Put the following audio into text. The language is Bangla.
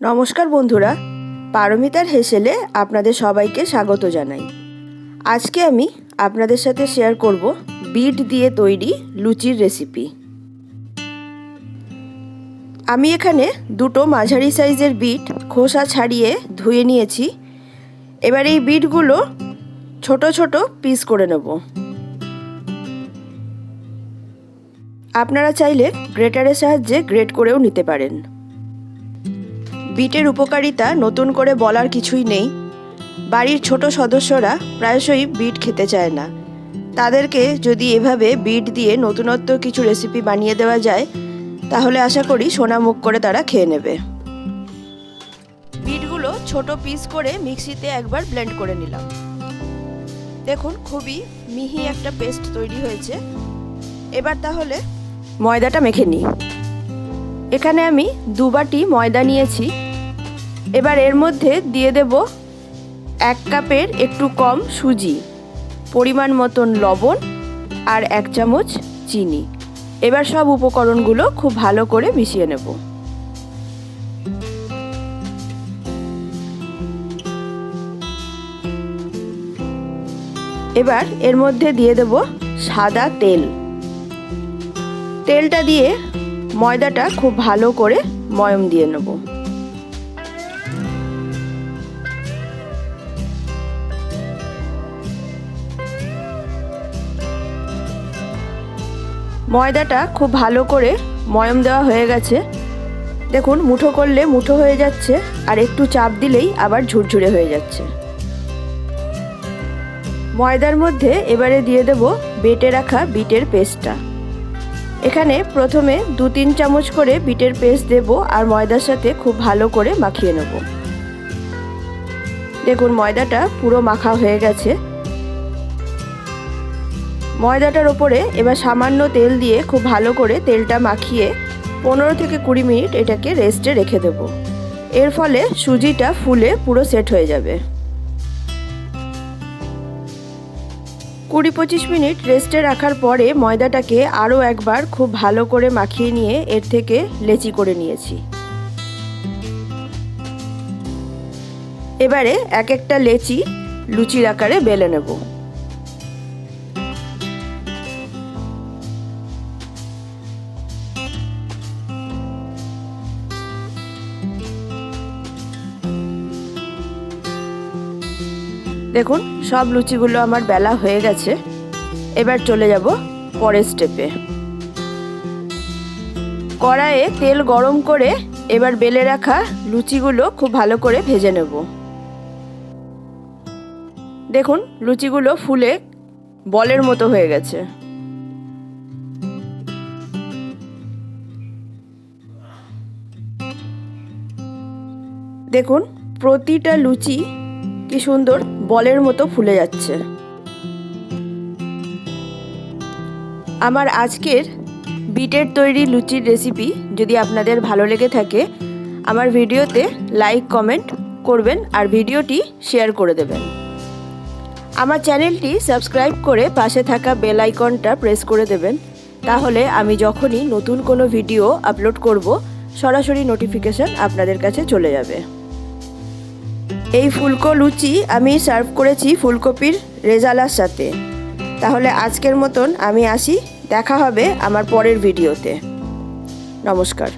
নমস্কার বন্ধুরা, পারমিতার হেসেলে আপনাদের সবাইকে স্বাগত জানাই। আজকে আমি আপনাদের সাথে শেয়ার করব বিট দিয়ে তৈরি লুচির রেসিপি। আমি এখানে দুটো মাঝারি সাইজের বিট খোসা ছাড়িয়ে ধুয়ে নিয়েছি। এবার এই বিটগুলো ছোট ছোট পিস করে নেব। আপনারা চাইলে গ্রেটারের সাহায্যে গ্রেট করেও নিতে পারেন। বিটের উপকারিতা নতুন করে বলার কিছুই নেই। বাড়ির ছোট সদস্যরা প্রায়শই বিট খেতে চায় না। তাদেরকে যদি এভাবে বিট দিয়ে নতুনত্ব কিছু রেসিপি বানিয়ে দেওয়া যায়, তাহলে আশা করি সোনা মুখ করে তারা খেয়ে নেবে। বিটগুলো ছোট পিস করে মিক্সিতে একবার ব্লেন্ড করে নিলাম। দেখুন, খুবই মিহি একটা পেস্ট তৈরি হয়েছে। এবার তাহলে ময়দাটা মেখে নিই। এখানে আমি দু বাটি ময়দা নিয়েছি। এবার এর মধ্যে দিয়ে দেব এক কাপের একটু কম সুজি, পরিমাণ মতন লবণ আর এক চামচ চিনি। এবার সব উপকরণগুলো খুব ভালো করে মিশিয়ে নেব। এবার এর মধ্যে দিয়ে দেব সাদা তেল। তেলটা দিয়ে ময়দাটা খুব ভালো করে ময়ম দিয়ে নেব। ময়দাটা খুব ভালো করে ময়ম দেওয়া হয়ে গেছে। দেখুন, মুঠো করলে মুঠো হয়ে যাচ্ছে আর একটু চাপ দিলেই আবার ঝুরঝুরে হয়ে যাচ্ছে। ময়দার মধ্যে এবারে দিয়ে দেব বেটে রাখা বিটের পেস্টটা। এখানে প্রথমে দু তিন চামচ করে বিটের পেস্ট দেব আর ময়দার সাথে খুব ভালো করে মাখিয়ে নেব। দেখুন, ময়দাটা পুরো মাখা হয়ে গেছে। ময়দাটার ওপরে এবার সামান্য তেল দিয়ে খুব ভালো করে তেলটা মাখিয়ে পনেরো থেকে কুড়ি মিনিট এটাকে রেস্টে রেখে দেব। এর ফলে সুজিটা ফুলে পুরো সেট হয়ে যাবে। কুড়ি পঁচিশ মিনিট রেস্টে রাখার পরে ময়দাটাকে আরও একবার খুব ভালো করে মাখিয়ে নিয়ে এর থেকে লেচি করে নিয়েছি। এবারে এক একটা লেচি লুচির আকারে বেলে নেব। দেখুন, সব লুচিগুলো আমার বেলা হয়ে গেছে। এবার চলে যাব পরের স্টেপে কড়াইয়ে তেল গরম করে এবার বেলে রাখা লুচিগুলো খুব ভালো করে ভেজে নেব। দেখুন, লুচিগুলো ফুলে বলের মতো হয়ে গেছে। দেখুন, প্রতিটা লুচি কি সুন্দর বলের মতো ফুলে যাচ্ছে। আমার আজকের বিটের তৈরি লুচির রেসিপি যদি আপনাদের ভালো লেগে থাকে, আমার ভিডিওতে লাইক কমেন্ট করবেন আর ভিডিওটি শেয়ার করে দেবেন। আমার চ্যানেলটি সাবস্ক্রাইব করে পাশে থাকা বেল আইকনটা প্রেস করে দেবেন। তাহলে আমি যখনই নতুন কোনো ভিডিও আপলোড করব, সরাসরি নোটিফিকেশান আপনাদের কাছে চলে যাবে। এই ফুলকো লুচি আমি সার্ভ করেছি ফুলকপির রেজালার সাথে। তাহলে আজকের মতন আমি আসি, দেখা হবে আমার পরের ভিডিওতে। নমস্কার।